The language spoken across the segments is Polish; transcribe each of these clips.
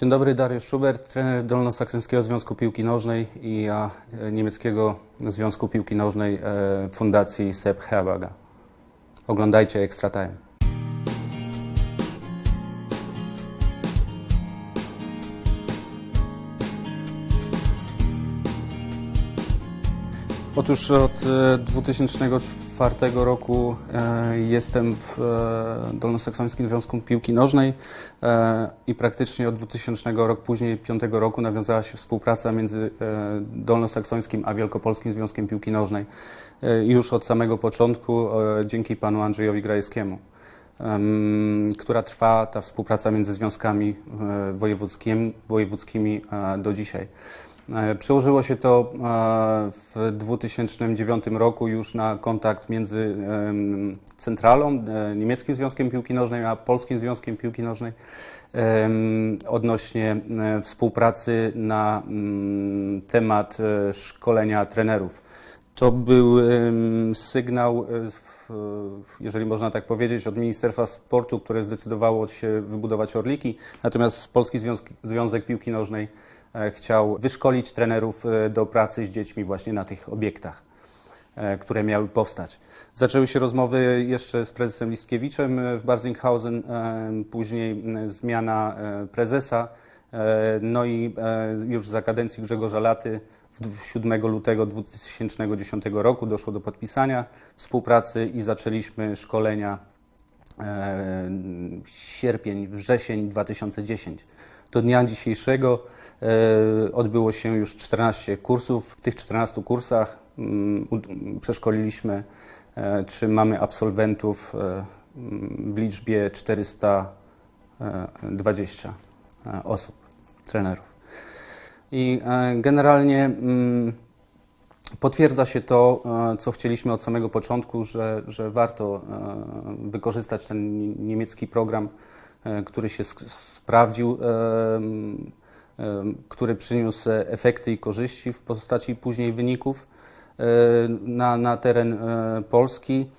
Dzień dobry, Dariusz Schubert, trener Dolnosaksyńskiego Związku Piłki Nożnej i e, niemieckiego Związku Piłki Nożnej e, Fundacji Sepp Herberga. Oglądajcie Extra Time. Otóż od e, 2004 czwartego roku e, jestem w e, Dolnosaksonskim Związku Piłki Nożnej e, i praktycznie od 2000 roku później, 5 roku nawiązała się współpraca między Dolnosaksońskim a Wielkopolskim Związkiem Piłki Nożnej już od samego początku dzięki panu Andrzejowi Grajewskiemu. Która trwa ta współpraca między związkami wojewódzkimi, wojewódzkimi do dzisiaj. E, Przełożyło się to e, w 2009 roku już na kontakt między centralą, e, niemieckim Związkiem Piłki Nożnej, a Polskim Związkiem Piłki Nożnej odnośnie współpracy na mm, temat szkolenia trenerów. To był sygnał, jeżeli można tak powiedzieć, od Ministerstwa Sportu, które zdecydowało się wybudować Orliki. Natomiast Polski Związek Piłki Nożnej chciał wyszkolić trenerów e, do pracy z dziećmi właśnie na tych obiektach, e, które miały powstać. Zaczęły się rozmowy jeszcze z prezesem Listkiewiczem e, w Barzinghausen, e, później e, zmiana e, prezesa, e, no i e, już za kadencji Grzegorza Laty w- w 7 lutego 2010 roku doszło do podpisania współpracy i zaczęliśmy szkolenia e, sierpień, wrzesień 2010. Do dnia dzisiejszego e, odbyło się już 14 kursów. W tych 14 kursach mm, przeszkoliliśmy, e, czy mamy absolwentów e, mm, w liczbie 420 e, osób, trenerów. I e, generalnie mm, potwierdza się to, e, co chcieliśmy od samego początku, że, że warto e, wykorzystać ten ni- niemiecki program, e, który się sprawdził, e, e, który przyniósł e, efekty i korzyści w postaci później wyników e, na, na teren e, Polski.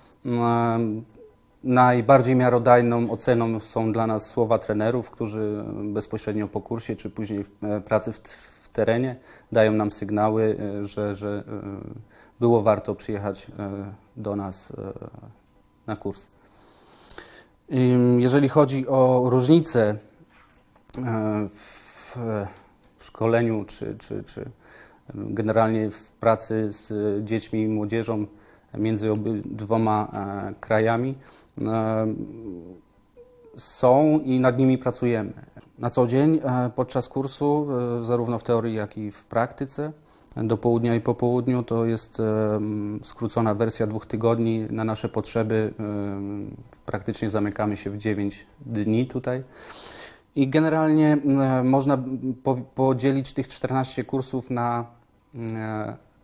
Najbardziej miarodajną oceną są dla nas słowa trenerów, którzy bezpośrednio po kursie czy później w e, pracy w, w terenie dają nam sygnały, e, że, że e, było warto przyjechać e, do nas e, na kurs. Jeżeli chodzi o różnice e, w, szkoleniu czy, czy, czy generalnie w pracy z dziećmi i młodzieżą między obydwoma e, krajami są i nad nimi pracujemy. Na co dzień e, podczas kursu, zarówno w teorii, jak i w praktyce, do południa i po południu to jest skrócona wersja dwóch tygodni na nasze potrzeby. Praktycznie zamykamy się w 9 dni tutaj. I generalnie można po, podzielić tych 14 kursów na,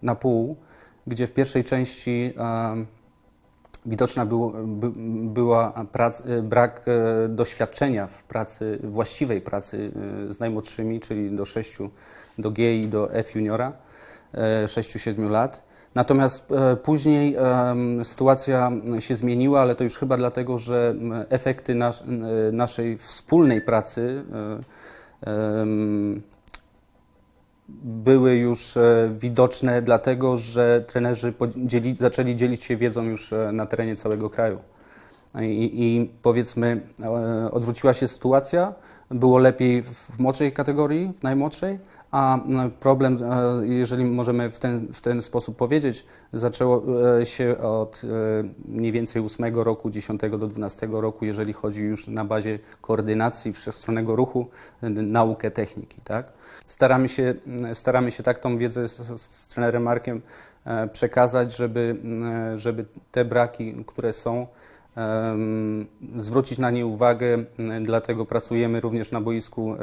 na pół, gdzie w pierwszej części widoczna było, by, była prac, e, brak e, doświadczenia w pracy, właściwej pracy e, z najmłodszymi, czyli do 6, do G i do F juniora, 6-7 lat. Natomiast później sytuacja się zmieniła, ale to już chyba dlatego, że efekty nas, naszej wspólnej pracy były już e, widoczne, dlatego że trenerzy podzieli, zaczęli dzielić się wiedzą już e, na terenie całego kraju. I, i powiedzmy, e, odwróciła się sytuacja, było lepiej w młodszej kategorii, w najmłodszej, a m, problem, e, jeżeli możemy w ten, w ten sposób powiedzieć, zaczęło e, się od e, mniej więcej 8 roku, 10 do 12 roku, jeżeli chodzi już na bazie koordynacji wszechstronnego ruchu, naukę techniki. Tak? Staramy, się, staramy się tak tą wiedzę z, z, trenerem Markiem przekazać, żeby, żeby te braki, które są, zwrócić na nie uwagę, dlatego pracujemy również na boisku e,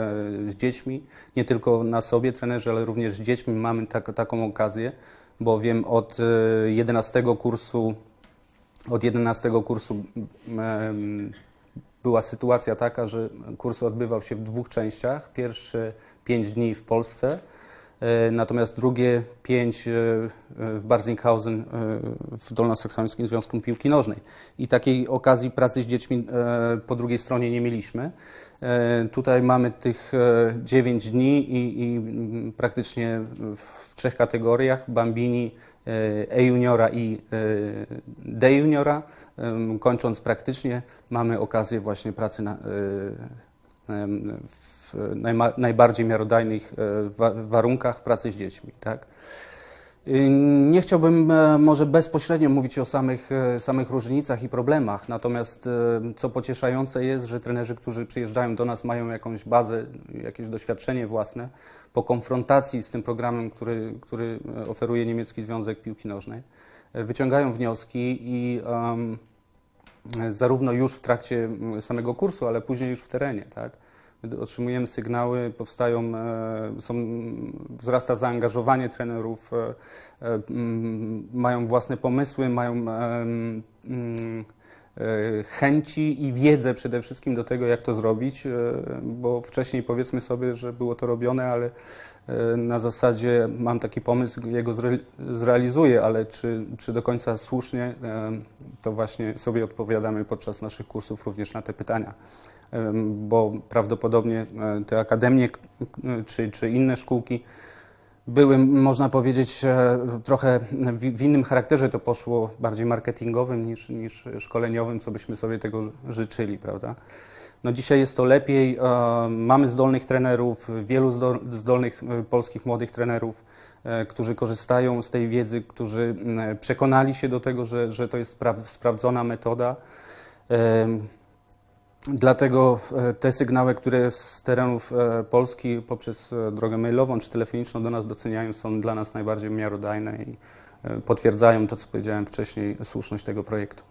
z dziećmi, nie tylko na sobie trenerzy, ale również z dziećmi mamy tak, taką okazję, bowiem od e, 11 kursu od 11 kursu była sytuacja taka, że kurs odbywał się w dwóch częściach. Pierwsze 5 dni w Polsce, e, natomiast drugie 5 w Barzinghausen e, w Dolnosaksońskim Związku Piłki Nożnej. I takiej okazji pracy z dziećmi e, po drugiej stronie nie mieliśmy. E, Tutaj mamy tych e, 9 dni i, i mm, praktycznie w trzech kategoriach, Bambini, e, E-juniora i e, D-juniora. Kończąc praktycznie mamy okazję właśnie pracy na, e, w najbardziej miarodajnych e, wa, warunkach pracy z dziećmi. Tak? Nie chciałbym e, może bezpośrednio mówić o samych, e, samych różnicach i problemach, natomiast co pocieszające jest, że trenerzy, którzy przyjeżdżają do nas, mają jakąś bazę, jakieś doświadczenie własne po konfrontacji z tym programem, który, który oferuje Niemiecki Związek Piłki Nożnej. Wyciągają wnioski i e, zarówno już w trakcie m, samego kursu, ale później już w terenie, tak? Otrzymujemy sygnały, powstają, e, są, wzrasta zaangażowanie trenerów, e, e, mm, mają własne pomysły, mają mm, chęci i wiedzę przede wszystkim do tego, jak to zrobić, e, bo wcześniej powiedzmy sobie, że było to robione, ale e, na zasadzie mam taki pomysł, jego zre- zrealizuję, ale czy, czy do końca słusznie, e, to właśnie sobie odpowiadamy podczas naszych kursów również na te pytania. Bo prawdopodobnie e, te akademie czy, czy inne szkółki były, można powiedzieć, e, trochę w, innym charakterze to poszło, bardziej marketingowym niż, niż szkoleniowym, co byśmy sobie tego życzyli, prawda? No dzisiaj jest to lepiej, e, mamy zdolnych trenerów, wielu zdo- zdolnych e, polskich młodych trenerów, którzy korzystają z tej wiedzy, którzy przekonali się do tego, że, że to jest spra- sprawdzona metoda. Dlatego e, te sygnały, które z terenów e, Polski poprzez e, drogę mailową czy telefoniczną do nas doceniają, są dla nas najbardziej miarodajne i potwierdzają to, co powiedziałem wcześniej, słuszność tego projektu.